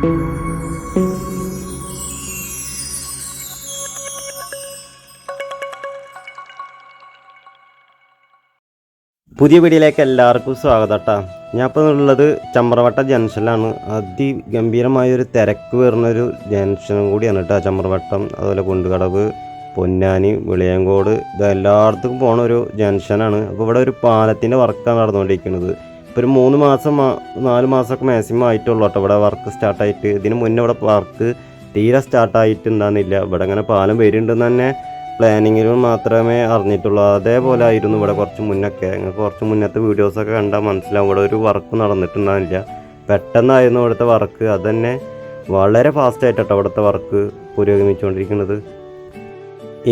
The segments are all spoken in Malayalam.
പുതിയ വീഡിയോയിലേക്ക് എല്ലാവർക്കും സ്വാഗതം കേട്ടോ ഞാൻ ഇപ്പോൾ ഉള്ളത് ചമ്രവട്ട ജംഗ്ഷനിലാണ്. അതിഗംഭീരമായൊരു തിരക്ക് വരുന്നൊരു ജംഗ്ഷനും കൂടിയാണ് കേട്ടോ ചമ്രവട്ടം. അതുപോലെ കുണ്ടുകടവ് പൊന്നാനി വിളിയങ്കോട് ഇത് പോണ ഒരു ജംഗ്ഷനാണ്. അപ്പോൾ ഇവിടെ ഒരു പാലത്തിന്റെ വർക്കാണ് നടന്നുകൊണ്ടിരിക്കുന്നത്. ഇപ്പോൾ ഒരു മൂന്ന് മാസം നാല് മാസമൊക്കെ മാക്സിമം ആയിട്ടുള്ളൂ കേട്ടോ. ഇവിടെ വർക്ക് സ്റ്റാർട്ടായിട്ട് ഇതിന് മുന്നേ ഇവിടെ വർക്ക് തീരെ സ്റ്റാർട്ടായിട്ടുണ്ടാകുന്നില്ല ഇവിടെ അങ്ങനെ പാലം വരുന്നുണ്ടെന്ന് തന്നെ പ്ലാനിങ്ങിലും മാത്രമേ അറിഞ്ഞിട്ടുള്ളൂ. അതേപോലെ ആയിരുന്നു ഇവിടെ കുറച്ച് മുന്നൊക്കെ. നിങ്ങൾക്ക് കുറച്ച് മുന്നത്തെ വീഡിയോസൊക്കെ കണ്ടാൽ മനസ്സിലാവും. ഇവിടെ ഒരു വർക്ക് നടന്നിട്ടുണ്ടാവില്ല പെട്ടെന്നായിരുന്നു ഇവിടുത്തെ വർക്ക് അത് തന്നെ വളരെ ഫാസ്റ്റ് ആയിട്ടോ ഇവിടുത്തെ വർക്ക് പുരോഗമിച്ചുകൊണ്ടിരിക്കുന്നത്.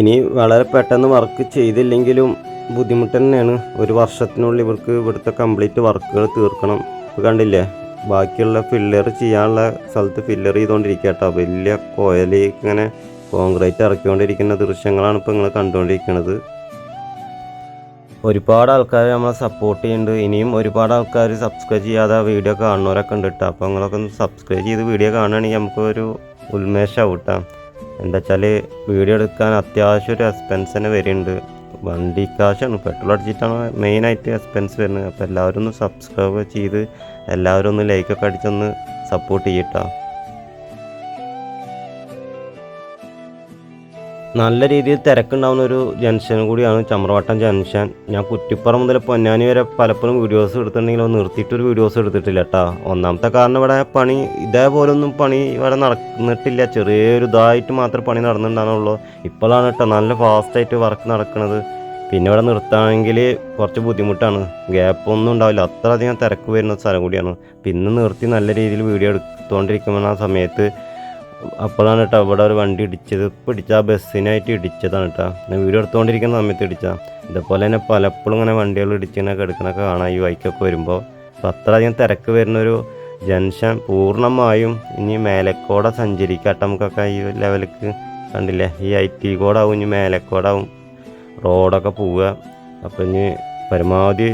ഇനി വളരെ പെട്ടെന്ന് വർക്ക് ചെയ്തില്ലെങ്കിലും ബുദ്ധിമുട്ട് തന്നെയാണ്. ഒരു വർഷത്തിനുള്ളിൽ ഇവർക്ക് ഇവിടുത്തെ കംപ്ലീറ്റ് വർക്കുകൾ തീർക്കണം. ഇപ്പോൾ കണ്ടില്ലേ? ബാക്കിയുള്ള ഫില്ലർ ചെയ്യാനുള്ള സ്ഥലത്ത് ഫില്ലർ ചെയ്തുകൊണ്ടിരിക്കുക കേട്ടോ വലിയ കോയലേക്ക് ഇങ്ങനെ കോൺക്രീറ്റ് ഇറക്കിക്കൊണ്ടിരിക്കുന്ന ദൃശ്യങ്ങളാണ് ഇപ്പോൾ നിങ്ങൾ കണ്ടുകൊണ്ടിരിക്കുന്നത് ഒരുപാട് ആൾക്കാർ നമ്മളെ സപ്പോർട്ട് ചെയ്യുന്നുണ്ട് ഇനിയും ഒരുപാട് ആൾക്കാർ സബ്സ്ക്രൈബ് ചെയ്യാതെ വീഡിയോ കാണുന്നവരൊക്കെ ഉണ്ട് കേട്ടോ അപ്പോൾ നിങ്ങളൊക്കെ സബ്സ്ക്രൈബ് ചെയ്ത് വീഡിയോ കാണുകയാണെങ്കിൽ നമുക്കൊരു ഉന്മേഷമാവും കേട്ടോ എന്താ വെച്ചാൽ വീഡിയോ എടുക്കാൻ അത്യാവശ്യം ഒരു എക്സ്പെൻസ് തന്നെ വരുന്നുണ്ട് വണ്ടി കാശാണ് പെട്രോൾ അടിച്ചിട്ടാണ് മെയിനായിട്ട് എക്സ്പെൻസ് വരുന്നത്. അപ്പോൾ എല്ലാവരും ഒന്ന് സബ്സ്ക്രൈബ് ചെയ്ത് എല്ലാവരും ഒന്ന് ലൈക്കൊക്കെ അടിച്ചൊന്ന് സപ്പോർട്ട് ചെയ്യട്ടോ നല്ല രീതിയിൽ തിരക്കുണ്ടാവുന്ന ഒരു ജംഗ്ഷൻ കൂടിയാണ് ചമ്രവട്ടം ജംഗ്ഷൻ. ഞാൻ കുറ്റിപ്പുറം മുതൽ പൊന്നാനി വരെ പലപ്പോഴും വീഡിയോസ് എടുത്തിട്ടുണ്ടെങ്കിൽ ഒന്ന് നിർത്തിയിട്ടൊരു വീഡിയോസ് എടുത്തിട്ടില്ല കേട്ടോ ഒന്നാമത്തെ കാരണം ഇവിടെ പണി ഇതേപോലെ ഒന്നും പണി ഇവിടെ നടന്നിട്ടില്ല. ചെറിയൊരു ഇതായിട്ട് മാത്രമേ പണി നടന്നിട്ടുണ്ടാകുള്ളൂ ഇപ്പോഴാണ് കേട്ടോ നല്ല ഫാസ്റ്റായിട്ട് വർക്ക് നടക്കുന്നത് പിന്നെ ഇവിടെ നിർത്താണെങ്കിൽ കുറച്ച് ബുദ്ധിമുട്ടാണ്. ഗ്യാപ്പൊന്നും ഉണ്ടാവില്ല. അത്രയധികം തിരക്ക് വരുന്ന സ്ഥലം കൂടിയാണ്. പിന്നെ നിർത്തി നല്ല രീതിയിൽ വീഡിയോ എടുത്തുകൊണ്ടിരിക്കുന്ന ആ സമയത്ത് അപ്പോഴാണ് കേട്ടോ ഇവിടെ ഒരു വണ്ടി ഇടിച്ചത്. ഇപ്പോൾ ഇടിച്ച ആ ബസ്സിനായിട്ട് ഇടിച്ചതാണ് കേട്ടോ. ഞാൻ വീഡിയോ എടുത്തുകൊണ്ടിരിക്കുന്ന സമയത്ത് ഇടിച്ചാൽ ഇതേപോലെ തന്നെ പലപ്പോഴും ഇങ്ങനെ വണ്ടികൾ ഇടിച്ചിങ്ങനെ കിടക്കണൊക്കെ കാണാം ഈ വൈക്കൊക്കെ വരുമ്പോൾ അപ്പോൾ അത്രയധികം തിരക്ക് വരുന്നൊരു ജംഗ്ഷൻ പൂർണമായും ഇനി മേലക്കോടെ സഞ്ചരിക്കട്ടെ നമുക്കൊക്കെ ഈ ലെവലിക്ക് കണ്ടില്ലേ? ഈ ഐ ടി കോഡാവും ഇനി മേലക്കോടാവും. റോഡൊക്കെ പോവുക. അപ്പോൾ ഇനി പരമാവധി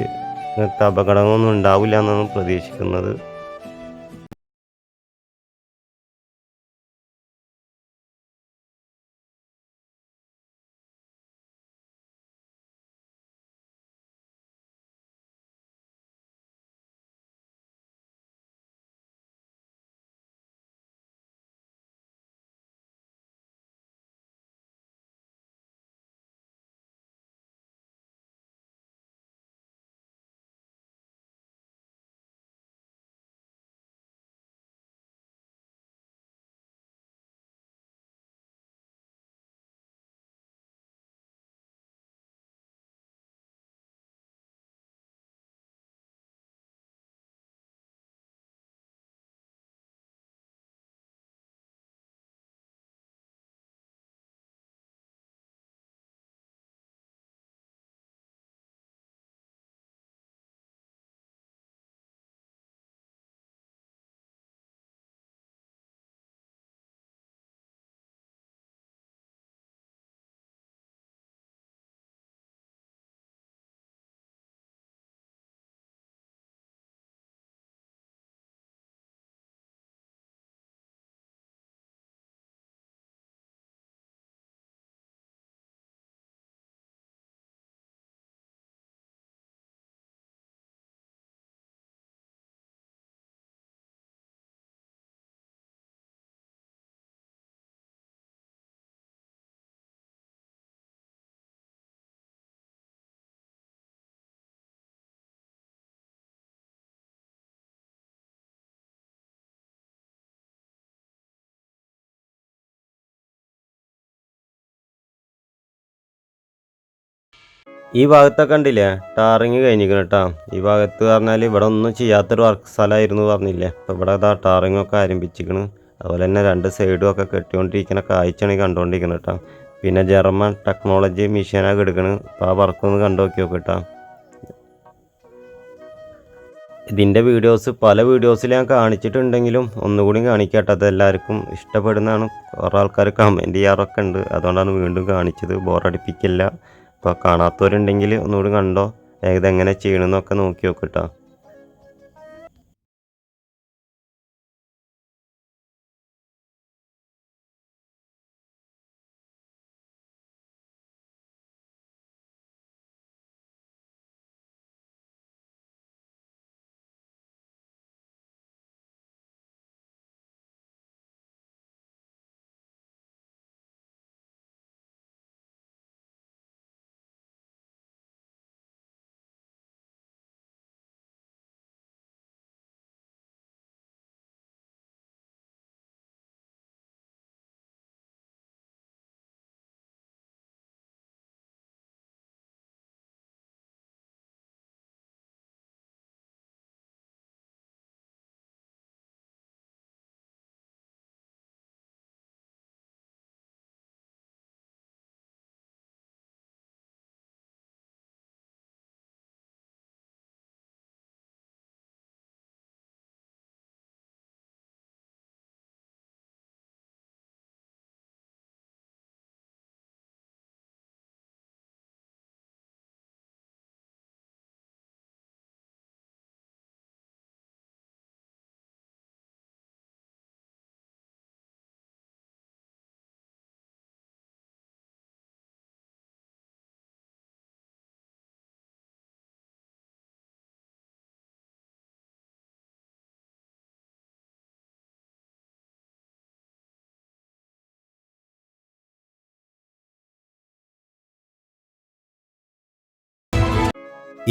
അപകടങ്ങളൊന്നും ഉണ്ടാവില്ല എന്നാണ് പ്രതീക്ഷിക്കുന്നത്. ഈ ഭാഗത്തൊക്കെ കണ്ടില്ലേ? ടാറിങ് കഴിഞ്ഞിരിക്കണം കേട്ടോ. ഈ ഭാഗത്ത് പറഞ്ഞാൽ ഇവിടെ ഒന്നും ചെയ്യാത്തൊരു വർക്ക് സ്ഥലമായിരുന്നു പറഞ്ഞില്ലേ? അപ്പോൾ ഇവിടെ അതാ ടാറിങ് ഒക്കെ ആരംഭിച്ചിരിക്കണ് അതുപോലെ തന്നെ രണ്ട് സൈഡും ഒക്കെ കെട്ടിക്കൊണ്ടിരിക്കുന്ന കാഴ്ചയാണ് കണ്ടുകൊണ്ടിരിക്കുന്നത് കേട്ടോ. പിന്നെ ജർമ്മൻ ടെക്നോളജി മെഷീനൊക്കെ എടുക്കണ്. അപ്പോൾ ആ വർക്ക് ഒന്ന് കണ്ടു നോക്കി നോക്ക് കേട്ടോ. ഇതിന്റെ വീഡിയോസ് പല വീഡിയോസിൽ ഞാൻ കാണിച്ചിട്ടുണ്ടെങ്കിലും ഒന്നുകൂടി കാണിക്കട്ടെ അത് എല്ലാവർക്കും ഇഷ്ടപ്പെടുന്നതാണ്. കുറേ ആൾക്കാർ കമന്റ് ചെയ്യാറൊക്കെ ഉണ്ട്. അതുകൊണ്ടാണ് വീണ്ടും കാണിച്ചത്. ബോറടിപ്പിക്കില്ല അപ്പോൾ കാണാത്തവരുണ്ടെങ്കിൽ ഒന്നുകൂടി കണ്ടോ? ഏതെങ്ങനെ ചെയ്യണമെന്നൊക്കെ നോക്കി നോക്കിട്ടോ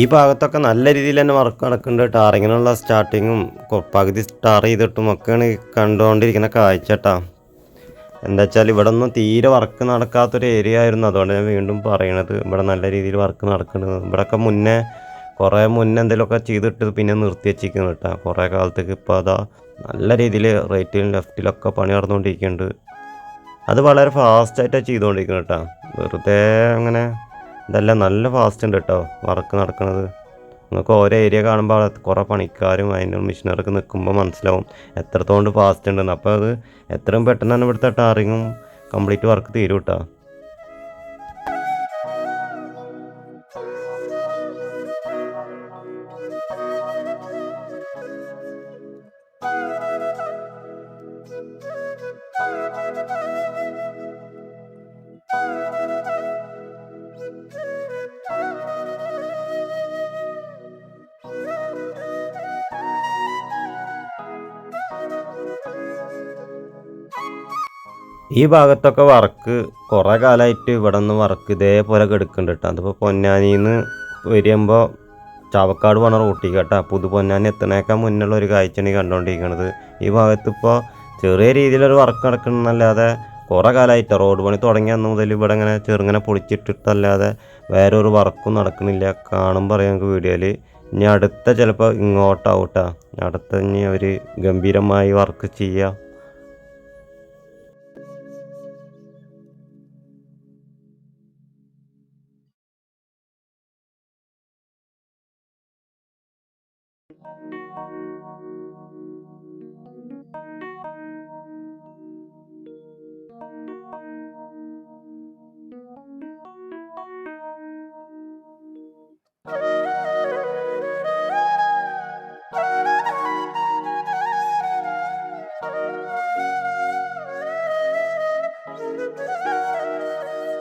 ഈ ഭാഗത്തൊക്കെ നല്ല രീതിയിൽ തന്നെ വർക്ക് നടക്കുന്നുണ്ട് ടാറിങ്ങിനുള്ള സ്റ്റാർട്ടിങ്ങും പകുതി ടാർ ചെയ്തിട്ടും ഒക്കെയാണ് കണ്ടുകൊണ്ടിരിക്കുന്ന കാഴ്ച കേട്ടാ. എന്താ വെച്ചാൽ ഇവിടെ ഒന്നും തീരെ വർക്ക് നടക്കാത്തൊരു ഏരിയ ആയിരുന്നു. അതുകൊണ്ട് ഞാൻ വീണ്ടും പറയണത് ഇവിടെ നല്ല രീതിയിൽ വർക്ക് നടക്കുന്നത് ഇവിടെയൊക്കെ മുന്നേ കുറേ മുന്നേ എന്തെങ്കിലുമൊക്കെ ചെയ്തിട്ട് പിന്നെ നിർത്തി വെച്ചിരിക്കുന്നു കേട്ടോ. കുറേ കാലത്തേക്ക് ഇപ്പോൾ അതാ നല്ല രീതിയിൽ റൈറ്റിലും ലെഫ്റ്റിലൊക്കെ പണി നടന്നുകൊണ്ടിരിക്കുന്നുണ്ട്. അത് വളരെ ഫാസ്റ്റായിട്ടാണ് ചെയ്തുകൊണ്ടിരിക്കുന്നത് കേട്ടോ. വെറുതെ അങ്ങനെ ഇതെല്ലാം നല്ല ഫാസ്റ്റ് ഉണ്ട് കേട്ടോ വർക്ക് നടക്കുന്നത് നിങ്ങൾക്ക് ഓരോ ഏരിയ കാണുമ്പോൾ അവിടെ കുറേ പണിക്കാരും അതിന്റെ മെഷീനറൊക്കെ നിൽക്കുമ്പോൾ മനസ്സിലാവും എത്രത്തോണ്ട് ഫാസ്റ്റ് ഉണ്ടെന്ന്. അപ്പോൾ അത് എത്രയും പെട്ടെന്ന് തന്നെ ഇവിടുത്തെ ടാറിങ്ങും കംപ്ലീറ്റ് വർക്ക് തീരും കേട്ടോ ഈ ഭാഗത്തൊക്കെ വർക്ക് കുറേ കാലമായിട്ട് ഇവിടെ നിന്ന് വർക്ക് ഇതേപോലെ കെടുക്കുന്നുണ്ട് കേട്ടോ അതിപ്പോൾ പൊന്നാനിന്ന് വരുമ്പോൾ ചാവക്കാട് പോണ റൂട്ടിൽ കേട്ടോ. പുതു പൊന്നാനി എത്തണേക്കാൾ മുന്നുള്ള ഒരു കാഴ്ചയാണ് കണ്ടുകൊണ്ടിരിക്കുന്നത് ഈ ഭാഗത്ത് ഇപ്പോൾ ചെറിയ രീതിയിലൊരു വർക്ക് നടക്കുന്നല്ലാതെ കുറേ കാലമായിട്ട് റോഡ് പണി തുടങ്ങിയ അന്ന് മുതൽ ഇവിടെ ഇങ്ങനെ ചെറുങ്ങനെ പൊളിച്ചിട്ടിട്ടല്ലാതെ വേറെ ഒരു വർക്കും നടക്കുന്നില്ല കാണുമ്പോൾ അറിയാം നമുക്ക് വീഡിയോയിൽ ഇനി അടുത്ത ചിലപ്പോൾ ഇങ്ങോട്ടാവും കേട്ടോ അടുത്ത ഇനി അവർ ഗംഭീരമായി വർക്ക് ചെയ്യുക